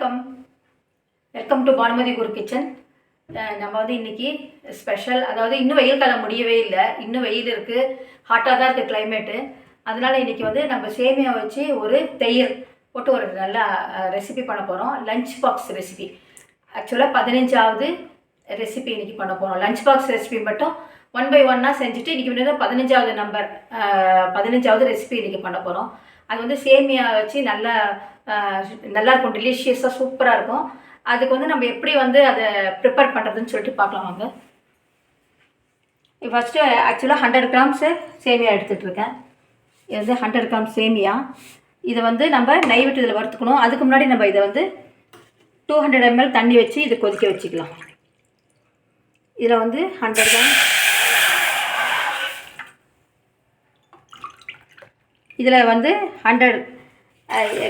வணக்கம். Welcome to Bhanumathi Guru kitchen நம்ம வந்து இன்னைக்கு ஸ்பெஷல் அதாவது இன்னும் வெயில் காலம் முடியவே இல்லை. இன்னும் வெயில் இருக்குது ஹாட்டாக தான் இருக்குது கிளைமேட்டு அதனால் இன்னைக்கு வந்து நம்ம சேமியா வச்சு ஒரு தயிர் போட்டு ஒரு நல்ல ரெசிபி பண்ண போகிறோம் லஞ்ச் பாக்ஸ் ரெசிபி ஆக்சுவலாக பதினஞ்சாவது ரெசிபி இன்னைக்கு பண்ண போகிறோம் லஞ்ச் பாக்ஸ் ரெசிபி மட்டும் ஒன் பை ஒன்னாக செஞ்சுட்டு இன்றைக்கி வந்து பதினஞ்சாவது நம்பர் பதினஞ்சாவது ரெசிபி இன்றைக்கி பண்ண போகிறோம் அது வந்து சேமியா வச்சு நல்லா நல்லாயிருக்கும் நல்லா இருக்கும். டெலிஷியஸாக சூப்பராக இருக்கும். அதுக்கு வந்து நம்ம எப்படி வந்து அதை ப்ரிப்பேர் பண்ணுறதுன்னு சொல்லிட்டு பார்க்கலாம் வாங்க. ஃபஸ்ட்டு ஆக்சுவலாக ஹண்ட்ரட் கிராம்ஸு சேமியா எடுத்துகிட்டு இருக்கேன். இது வந்து ஹண்ட்ரட் கிராம் சேமியா. இதை வந்து நம்ம நெய் விட்டு இதில் வறுத்துக்கணும். அதுக்கு முன்னாடி நம்ம இதை வந்து டூ ஹண்ட்ரட் எம்எல் தண்ணி வச்சு இதை கொதிக்க வச்சுக்கலாம். இதில் வந்து ஹண்ட்ரட் கிராம் இதில் வந்து ஹண்ட்ரட்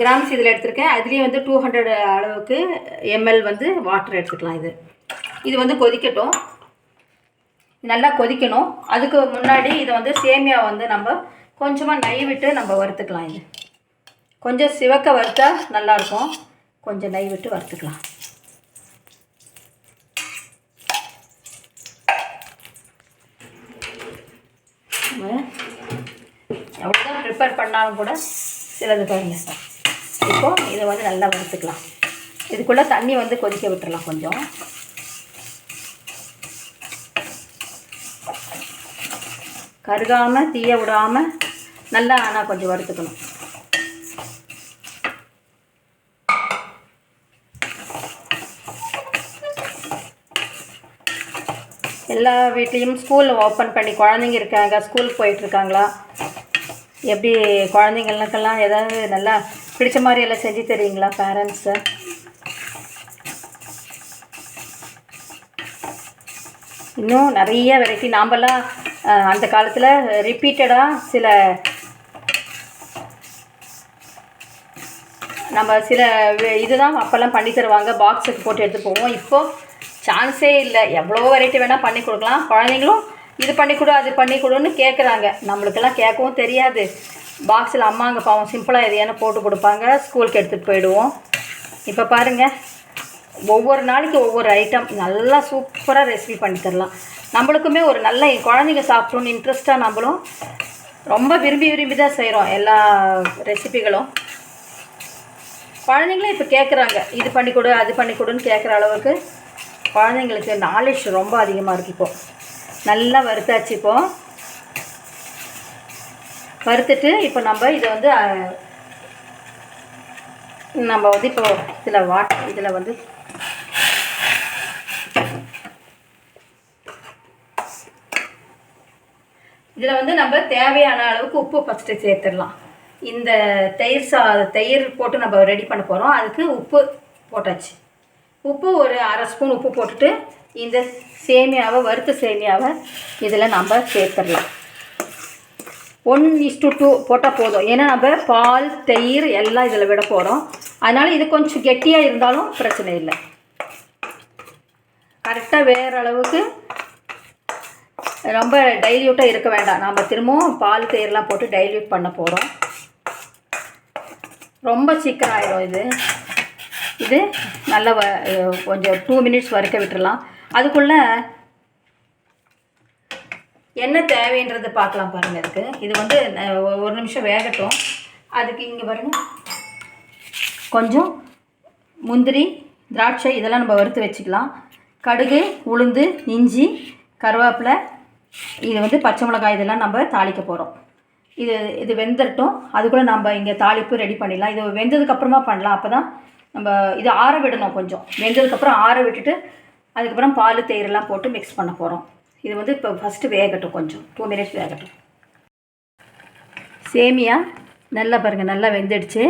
கிராம்ஸ் இதில் எடுத்திருக்கேன். அதுலேயும் வந்து டூ ஹண்ட்ரட் அளவுக்கு எம்எல் வந்து வாட்டர் எடுத்துக்கலாம் இது. இது வந்து கொதிக்கட்டும். நல்லா கொதிக்கணும். அதுக்கு முன்னாடி இதை வந்து சேமியா வந்து நம்ம கொஞ்சமாக நெய் விட்டு நம்ம வறுத்துக்கலாம் இது. கொஞ்சம் சிவக்க வறுத்தா நல்லாயிருக்கும் கொஞ்சம் நெய் விட்டு வறுத்துக்கலாம் நம்ம எவ்வளோதான் ப்ரிப்பேர் பண்ணாலும் கூட சிலது பாருங்கள் இப்போ இதை வந்து நல்லா வறுத்துக்கலாம். இதுக்குள்ளே தண்ணி வந்து கொதிக்க விட்டுறலாம் கொஞ்சம். கருகாமல் தீய விடாமல் நல்லா ஆனால் கொஞ்சம் வறுத்துக்கணும். எல்லா வீட்லேயும் ஸ்கூலில் ஓப்பன் பண்ணி குழந்தைங்க இருக்காங்க ஸ்கூலுக்கு போயிட்டுருக்காங்களா எப்படி குழந்தைங்களுக்கெல்லாம் ஏதாவது நல்லா பிடிச்ச மாதிரி எல்லாம் செஞ்சு தருவீங்களா பேரண்ட்ஸு இன்னும் நிறைய வெரைட்டி நாமெல்லாம் அந்த காலத்தில் ரிப்பீட்டடாக சில நம்ம சில இதுதான் அப்போல்லாம் பண்ணி தருவாங்க. பாக்ஸுக்கு போட்டு எடுத்து போவோம். இப்போ சான்ஸே இல்லை. எவ்வளோ வெரைட்டி வேணால் பண்ணி கொடுக்கலாம். குழந்தைங்களும் இது பண்ணி கொடு அது பண்ணி கொடுன்னு கேட்குறாங்க நம்மளுக்கெல்லாம் கேட்கவும் தெரியாது. பாக்ஸில் அம்மாங்க பாவம் சிம்பிளாக எதையான போட்டு கொடுப்பாங்க. ஸ்கூலுக்கு எடுத்துகிட்டு போயிடுவோம். இப்போ பாருங்கள் ஒவ்வொரு நாளைக்கு ஒவ்வொரு ஐட்டம் நல்லா சூப்பராக ரெசிபி பண்ணி தரலாம். நம்மளுக்குமே ஒரு நல்ல என் குழந்தைங்க சாப்பிட்டோன்னு இன்ட்ரெஸ்ட்டாக நம்மளும் ரொம்ப விரும்பி விரும்பி தான் செய்கிறோம் எல்லா ரெசிபிகளும் குழந்தைங்களே இப்போ கேட்குறாங்க இது பண்ணி கொடு அது பண்ணி கொடுன்னு கேட்குற அளவுக்கு குழந்தைங்களுக்கு நாலேஜ் ரொம்ப அதிகமாக இருக்குது இப்போது நல்லா வறுத்தாச்சு இப்போ. வறுத்துட்டு இப்போ நம்ம இதை வந்து நம்ம வந்து இப்போ இதில் வாட் இதில் வந்து இதில் வந்து நம்ம தேவையான அளவுக்கு உப்பு ஃபஸ்ட்டு சேர்த்துடலாம். இந்த தயிர் சா தயிர் போட்டு நம்ம ரெடி பண்ண போகிறோம் அதுக்கு உப்பு போட்டாச்சு. உப்பு ஒரு அரை ஸ்பூன் உப்பு போட்டுட்டு இந்த சேமியாவை வறுத்த சேமியாவை இதில் நம்ம சேர்த்துடலாம். ஒன் இஸ் டு டூ போட்டால் போதும். ஏன்னா நம்ம பால் தயிர் எல்லாம் இதில் விட போகிறோம் அதனால் இது கொஞ்சம் கெட்டியாக இருந்தாலும் பிரச்சனை இல்லை. கரெக்டாக வேறு அளவுக்கு ரொம்ப டைல்யூட்டாக இருக்க வேண்டாம். நம்ம திரும்பவும் பால் தயிர்லாம் போட்டு டைல்யூட் பண்ண போகிறோம் ரொம்ப சீக்கிரம் ஆயிடும் இது. இது நல்லா வ கொஞ்சம் டூ மினிட்ஸ் வறுக்க விட்டுடலாம் அதுக்குள்ளே என்ன தேவைன்றது பார்க்கலாம் பாருங்கள் இதுக்கு இது வந்து ஒரு நிமிஷம் வேகட்டும். அதுக்கு இங்கே பாருங்கள் கொஞ்சம் முந்திரி திராட்சை இதெல்லாம் நம்ம வறுத்து வச்சுக்கலாம். கடுகு உளுந்து இஞ்சி கருவேப்பிலை இது வந்து பச்சை மிளகாய் இதெல்லாம் நம்ம தாளிக்க போகிறோம் இது இது வெந்துடட்டும் அதுக்குள்ளே நம்ம இங்கே தாளிப்பு ரெடி பண்ணிடலாம். இது வெந்ததுக்கப்புறமா பண்ணலாம். அப்போ தான் நம்ம இது ஆற விடணும் கொஞ்சம். வெந்ததுக்கப்புறம் ஆற விட்டுட்டு அதுக்கப்புறம் பால் தயிரெல்லாம் போட்டு மிக்ஸ் பண்ண போகிறோம் இது வந்து இப்போ ஃபஸ்ட்டு வேகட்டும் கொஞ்சம். டூ மினிட்ஸ் வேகட்டும். சேமியா நல்லா பாருங்கள் நல்லா வெந்துடுச்சு.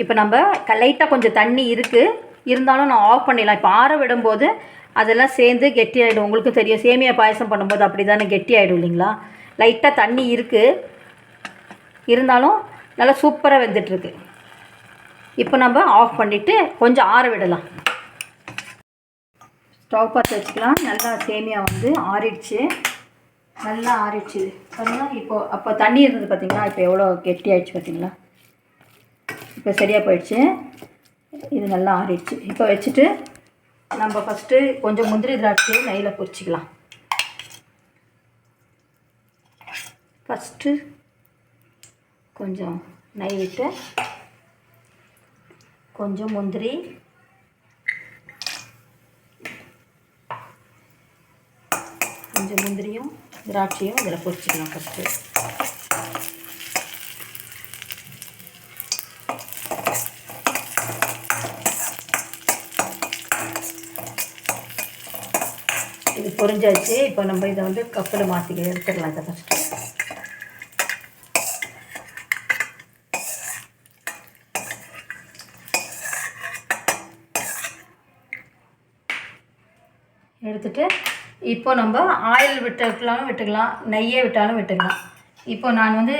இப்போ நம்ம லைட்டாக கொஞ்சம் தண்ணி இருக்குது இருந்தாலும் நான் ஆஃப் பண்ணிடலாம். இப்போ ஆற விடும்போது அதெல்லாம் சேர்ந்து கெட்டி ஆகிடும் உங்களுக்கு தெரியும். சேமியா பாயசம் பண்ணும்போது அப்படி தானே கெட்டி ஆகிடும் இல்லைங்களா லைட்டாக தண்ணி இருக்குது இருந்தாலும் நல்லா சூப்பராக வெந்துட்டுருக்கு. இப்போ நம்ம ஆஃப் பண்ணிவிட்டு கொஞ்சம் ஆற விடலாம். ஸ்டவ் பார்த்து வச்சுக்கலாம். நல்லா சேமியா வந்து ஆறிடுச்சு. நல்லா ஆறிடுச்சு. பாருங்க இப்போ அப்போ தண்ணி இருந்தது பார்த்திங்களா? இப்போ எவ்வளோ கெட்டி ஆயிடுச்சு பார்த்தீங்களா? இப்போ சரியாக போயிடுச்சு. இது நல்லா ஆறிடுச்சு. இப்போ வச்சுட்டு நம்ம ஃபஸ்ட்டு கொஞ்சம் முந்திரி திராட்சையை நெய்யில் பொரிச்சிக்கலாம். ஃபஸ்ட்டு கொஞ்சம் நெய் விட்டு கொஞ்சம் முந்திரி. கொஞ்சம் முந்திரியும் திராட்சையும் இதில் பொரிச்சிக்கலாம் ஃபஸ்ட்டு இது பொரிஞ்சாச்சு. இப்போ நம்ம இதை வந்து கப்பில் மாற்றி எடுத்துடலாம் இதை ஃபஸ்ட்டு எடுத்துட்டு இப்போ நம்ம ஆயில் விட்டுக்கலாம் விட்டுக்கலாம் நெய்யே விட்டாலும் விட்டுக்கலாம். இப்போ நான் வந்து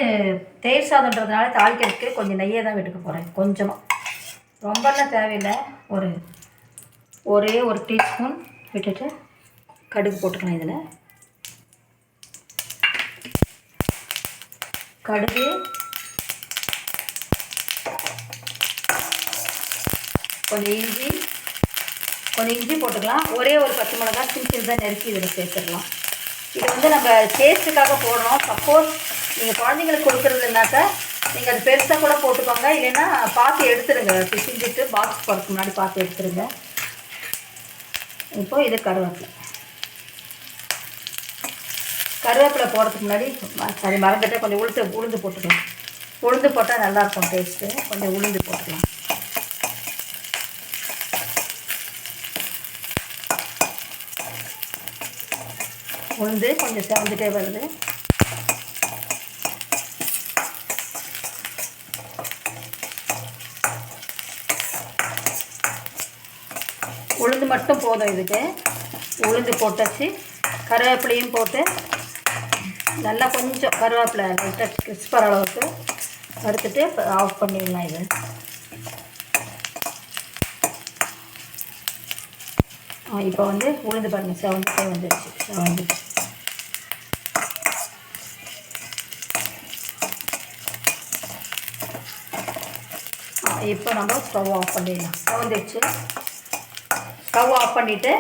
தயிர் சாதம்ன்றதுனால தாளிக்கிறதுக்கு கொஞ்சம் நெய்யை தான் விட்டுக்க போகிறேன் கொஞ்சமாக ரொம்பலாம் தேவையில்லை ஒரு ஒரே ஒரு டீஸ்பூன் விட்டுட்டு கடுகு போட்டுக்கலாம் இதில். கடுகு கொஞ்சம் இஞ்சி கொஞ்சம் இஞ்சி போட்டுக்கலாம். ஒரே ஒரு பச்சை மிளகா சின்ன சின்னதாக நெருக்கி இதில் சேர்த்துடலாம். இது வந்து நம்ம டேஸ்ட்டுக்காக போடுறோம் சப்போஸ் நீங்கள் குழந்தைங்களுக்கு கொடுக்குறதுனாக்கா நீங்கள் அது பெருசாக கூட போட்டுக்கோங்க. இல்லைன்னா பார்த்து எடுத்துருங்க பிசிஞ்சிட்டு பாக்ஸ் போடுறதுக்கு முன்னாடி பார்த்து எடுத்துருங்க இப்போது இது கருவேப்பிலை. கருவேப்பிலை போடுறதுக்கு முன்னாடி சரி மறந்துட்டு கொஞ்சம் உளுந்து உளுந்து போட்டுக்கலாம். உளுந்து போட்டால் நல்லாயிருக்கும் டேஸ்ட்டு கொஞ்சம் உளுந்து போட்டுக்கலாம். உளுந்து கொஞ்சம் சேர்ந்துட்டே வருது. உளுந்து மட்டும் போதும் இதுக்கு. உளுந்து போட்டாச்சு. கருவேப்பிலையும் போட்டு நல்லா கொஞ்சம் கருவேப்பிலை லைட்டாக கிறிஸ்பர் அளவுக்கு வறுத்துட்டு ஆஃப் பண்ணிடலாம் இது. இப்போ வந்து உளுந்து பாருங்க செவந்துட்டே வந்துடுச்சு செவந்துச்சு இப்போ நம்ம ஸ்டவ் ஆஃப் பண்ணிடலாம். செவந்துச்சு ஸ்டவ் ஆஃப் பண்ணிவிட்டு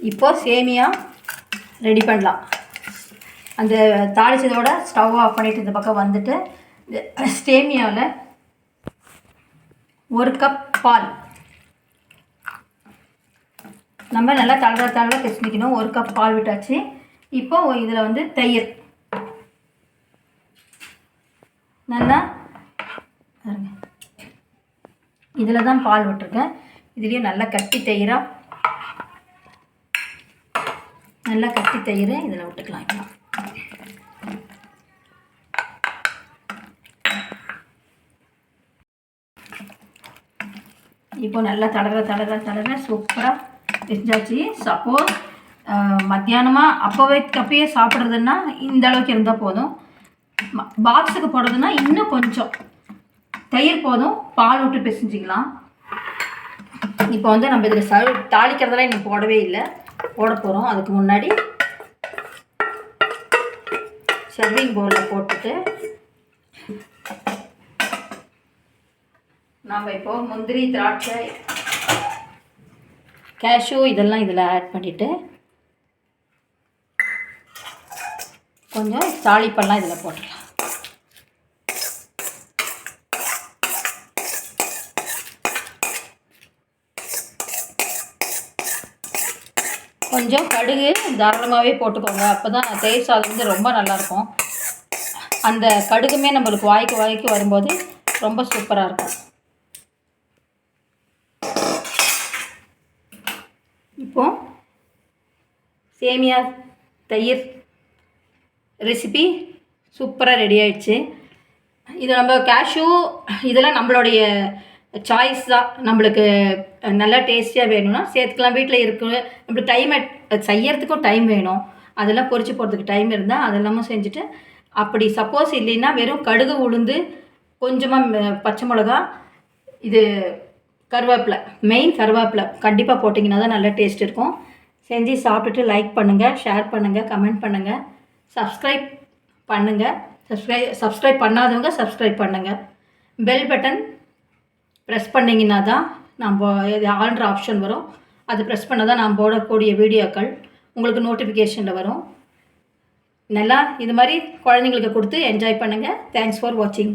இப்போ சேமியா ரெடி பண்ணலாம். அந்த தாளிச்சதோட ஸ்டவ் ஆஃப் பண்ணிவிட்டு இந்த பக்கம் வந்துட்டு இந்த சேமியாவில் ஒரு கப் பால். நம்ம நல்லா தளர தளர பிசைஞ்சிக்கணும். ஒரு கப் பால் விட்டாச்சு. இப்போ இதில் வந்து தயிர். நல்லா பாருங்க. இதில் தான் பால் விட்டுருக்கேன். இதுலேயும் நல்லா கட்டி தயிராக நல்லா கட்டி தயிர் இதில் விட்டுக்கலாம் இப்போ. இப்போ நல்லா தடவை தடவை தடவை சூப்பராக செஞ்சாச்சு சப்போஸ் மத்தியானமாக அப்போவே அப்பயே சாப்பிட்றதுன்னா இந்த அளவுக்கு இருந்தால் போதும். பாக்ஸுக்கு போடுறதுன்னா இன்னும் கொஞ்சம். தயிர் போதும் பால் விட்டு பிசைஞ்சிக்கலாம். இப்போ வந்து நம்ம இதில் சர்வ் தாளிக்கிறதெல்லாம் இன்னும் போடவே இல்லை. போட போகிறோம் அதுக்கு முன்னாடி சர்விங் பவுலில் போட்டுட்டு நாம் இப்போ முந்திரி திராட்சை கேஷ்யூ இதெல்லாம் இதில் ஆட் பண்ணிவிட்டு கொஞ்சம் தாளிப்பெல்லாம் இதில் போட்டுடலாம் கொஞ்சம் கடுகு தாராளமாகவே போட்டுக்கோங்க. அப்போ தான் தயிர் சாதம் வந்து ரொம்ப நல்லாயிருக்கும். அந்த கடுகுமே நம்மளுக்கு வாய்க்கு வாய்க்கு வரும்போது ரொம்ப சூப்பராக இருக்கும். இப்போ சேமியா தயிர் ரெசிபி சூப்பராக ரெடி ஆயிடுச்சு. இது நம்ம கேஷ்யூ இதெல்லாம் நம்மளுடைய சாய்ஸ் தான். நம்மளுக்கு நல்லா டேஸ்டியாக வேணும்னா சேர்த்துக்கலாம். வீட்டில் இருக்கு. நம்மளுக்கு டைம் செய்யறதுக்கும் டைம் வேணும். அதெல்லாம் பொறிச்சு போகிறதுக்கு டைம் இருந்தால் அதெல்லாமும் செஞ்சுட்டு அப்படி சப்போஸ் இல்லைன்னா வெறும் கடுகு உளுந்து கொஞ்சமாக பச்சை மிளகா இது கருவேப்பிலை மெயின் கருவேப்பிலை கண்டிப்பாக போட்டிங்கன்னா தான் நல்ல டேஸ்ட் இருக்கும். செஞ்சு சாப்பிட்டுட்டு லைக் பண்ணுங்கள் ஷேர் பண்ணுங்கள் கமெண்ட் பண்ணுங்கள் சப்ஸ்கிரைப் பண்ணுங்கள் சப்ஸ்கிரைப் சப்ஸ்கிரைப் பண்ணாதவங்க சப்ஸ்கிரைப் பண்ணுங்கள் பெல் பட்டன் ப்ரெஸ் பண்ணிங்கன்னா தான் நம்ம இது ஆல்ன்ற ஆப்ஷன் வரும். அது ப்ரெஸ் பண்ணால் தான் நான் போடக்கூடிய வீடியோக்கள் உங்களுக்கு நோட்டிஃபிகேஷனில் வரும். நல்லா இது மாதிரி குழந்தைங்களுக்கு கொடுத்து என்ஜாய் பண்ணுங்கள் தேங்க்ஸ் ஃபார் வாட்சிங்